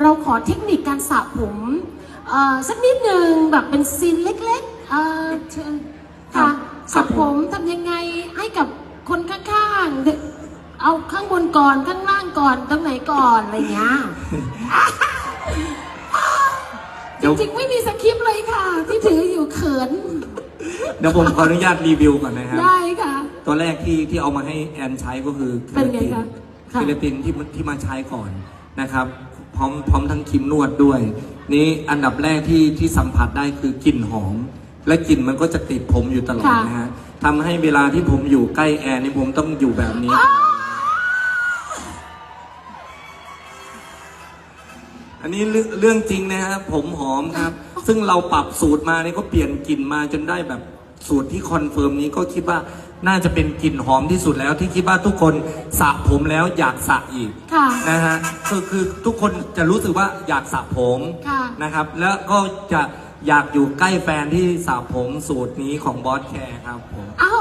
เราขอเทคนิคการสระผมเอ่อสักนิดหนึ่งแบบเป็นซีนเล็กๆเอ่อเชิญค่ะสระผมทำยังไงให้กับคนข้างๆ เอาข้างบนก่อนข้างล่างก่อนตรงไหนก่อนอะไรเงี้ยเดี๋ยวจริงๆไม่มีสคริปต์เลยค่ะ ที่ถืออยู่เขินเดี๋ยวผมขออนุญาตรีวิวก่อนนะครับได้ค่ะ ตัวแรกที่ที่เอามาให้แอนใช้ก็คือเคเป็นไงตินคะค่ะเคลตินที่ที่มาใช้ก่อนนะครับ พร้อมพร้อมทั้งครีมนวดด้วย นี่อันดับแรกที่ที่สัมผัสได้คือกลิ่นหอม และกลิ่นมันก็จะติดผมอยู่ตลอดค่ะนะฮะทำให้เวลาที่ผมอยู่ใกล้แอร์นี่ผมต้องอยู่แบบนี้ อันนี้เรื่องเรื่องจริงนะฮะผมหอมครับ ซึ่งเราปรับสูตรมาเนี่ยก็เปลี่ยนกลิ่นมาจนได้แบบ สูตรที่คอนเฟิร์มนี้ก็คิดว่าน่าจะเป็นกลิ่นหอมที่สุดแล้วที่คิดว่าทุกคนสระผมแล้วอยากสระอีกค่ะนะฮะคือคือทุกคนจะรู้สึกว่าอยากสระผมค่ะ นะครับ แล้วก็จะอยากอยู่ใกล้แฟนที่สระผมสูตรนี้ของบอสแคร์ครับผมเอา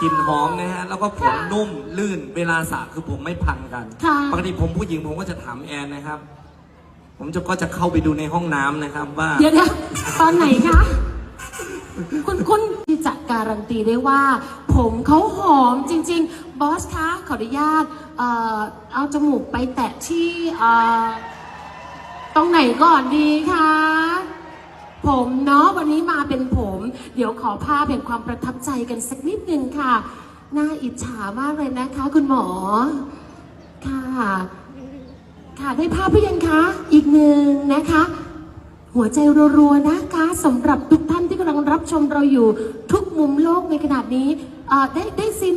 กลิ่นหอมนะฮะแล้วก็ผมนุ่มลื่นเวลาสระคือผมไม่พันกัน ค่ะ ปกติผมผู้หญิงผมก็จะถามแอนนะครับ ผมจะก็จะเข้าไปดูในห้องน้ำนะครับว่า เดี๋ยวเดี๋ยวตอนไหนคะ คุณคุณที่จะการันตีได้ว่า ผมเขาหอมจริง ๆ บอสคะขออนุญาตเอ่อเอาจมูกไปแตะที่เอ่อตรงไหนก่อนดีคะผมเนาะวันนี้มาเป็นผม เดี๋ยวขอภาพแห่งความประทับใจกันสักนิดนึงค่ะน่าอิจฉามากเลยนะคะ คุณหมอ ค่ะ ค่ะได้ภาพหรือยังคะ อีกหนึ่งนะคะ หัวใจรัวๆนะคะสำหรับทุก รับชมเราอยู่ทุกมุมโลกในขนาดนี้เอ่อได้ได้ซิน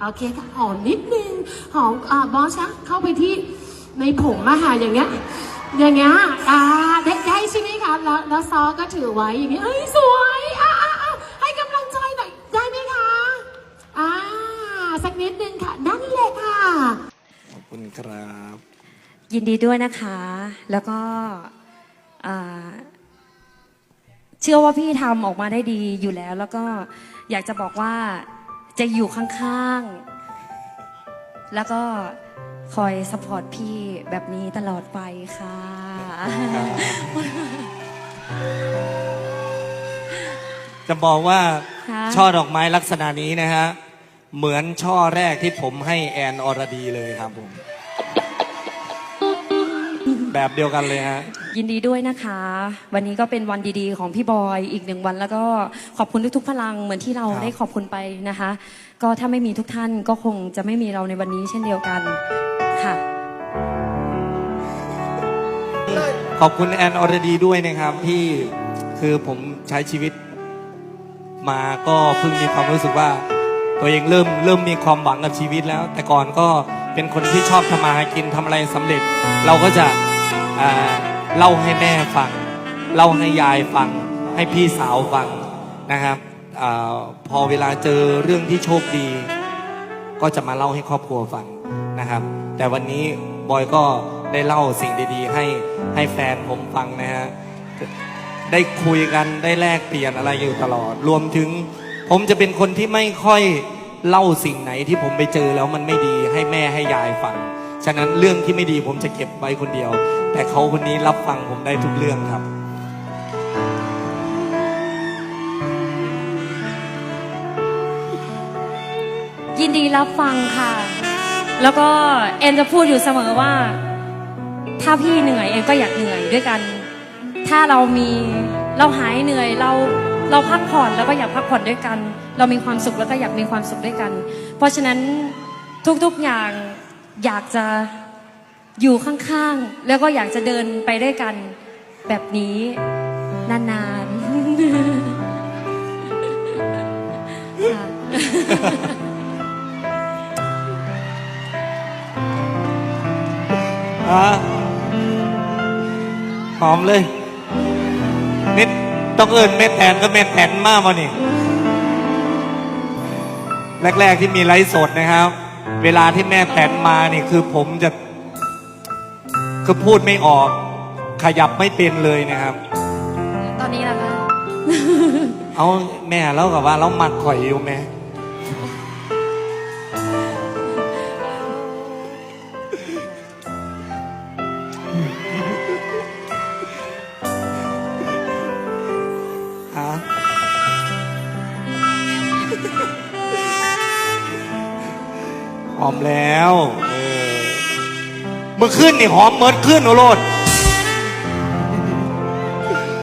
โอเคค่ะหอมนิดนึงหอมอ่าบอสคะเข้าไปที่ในผมอะค่ะอย่างเงี้ยอย่างเงี้ยอ่าได้ได้ใช่ไหมคะแล้วแล้วซอก็ถือไว้อย่างนี้เอ้ยสวยอ่าอ่าอ่าให้กำลังใจหน่อยได้ไหมคะอ่าสักนิดนึงค่ะนั่นแหละค่ะขอบคุณครับ ยินดีด้วยนะคะ แล้วก็อ่า เชื่อว่าพี่ทำออกมาได้ดีอยู่แล้ว แล้วก็อยากจะบอกว่าจะอยู่ข้างๆ แล้วก็คอยสปอร์ตพี่แบบนี้ตลอดไปค่ะ จะบอกว่าค่ะ ช่อดอกไม้ลักษณะนี้นะฮะ เหมือนช่อแรกที่ผมให้แอนอรดีเลยครับผม แบบเดียวกันเลยฮะ ยินดีด้วยนะคะ วันนี้ก็เป็นวันดีๆ ของพี่บอยอีกหนึ่งวัน แล้วก็ขอบคุณทุกๆพลังเหมือนที่เราครับ ได้ขอบคุณไปนะคะ ก็ถ้าไม่มีทุกท่านก็คงจะไม่มีเราในวันนี้เช่นเดียวกันค่ะ ขอบคุณแอนอรดีด้วยนะครับที่คือผมใช้ชีวิต มาก็เพิ่งมีความรู้สึกว่า ตัวเองเริ่มเริ่มมีความหวังกับชีวิตแล้ว แต่ก่อนก็เป็นคนที่ชอบทำมาหากินทำอะไรสำเร็จ เราก็จะอ่า เล่าให้แม่ฟัง เล่าให้ยายฟัง ให้พี่สาวฟังนะครับอพอเวลาเจอเรื่องที่โชคดี ก็จะมาเล่าให้ครอบครัวฟังนะครับ แต่วันนี้บอยก็ได้เล่าสิ่งดีๆ ให้ให้แฟนผมฟังนะฮะได้คุยกันได้แลกเปลี่ยนอะไรอยู่ตลอด รวมถึงผมจะเป็นคนที่ไม่ค่อยเล่าสิ่งไหนที่ผมไปเจอแล้วมันไม่ดีให้แม่ให้ยายฟัง ฉะนั้นเรื่องที่ไม่ดีผมจะเก็บไว้คนเดียว แต่เขาคนนี้รับฟังผมได้ทุกเรื่องครับ ยินดีรับฟังค่ะ แล้วก็เอ็นจะพูดอยู่เสมอว่า ถ้าพี่เหนื่อยเอ็นก็อยากเหนื่อยด้วยกัน ถ้าเรามีเราหายเหนื่อยเราเราพักผ่อนแล้วก็อยากพักผ่อนด้วยกัน เรามีความสุขแล้วก็อยากมีความสุขด้วยกัน เพราะฉะนั้นทุกๆอย่างอยากจะ อยู่ข้างๆ แล้วก็อยากจะเดินไปด้วยกันแบบนี้นานๆค่ะอะหอมเลยเม็ดต้องเอิญเม็ดแทนก็เม็ดแทนมากมานี่ แรก ๆ ที่มีไลฟ์สดนะครับ เวลาที่แม่แตนมานี่คือผมจะ คือพูดไม่ออก ขยับไม่เป็นเลยนะครับ ตอนนี้ล่ะคะเอาแม่แล้วกับว่าเรามัดข่อยอยู่แม่หอมแล้ว เออ มื่อคืนนี่หอมเมิดขึ้นโอโรด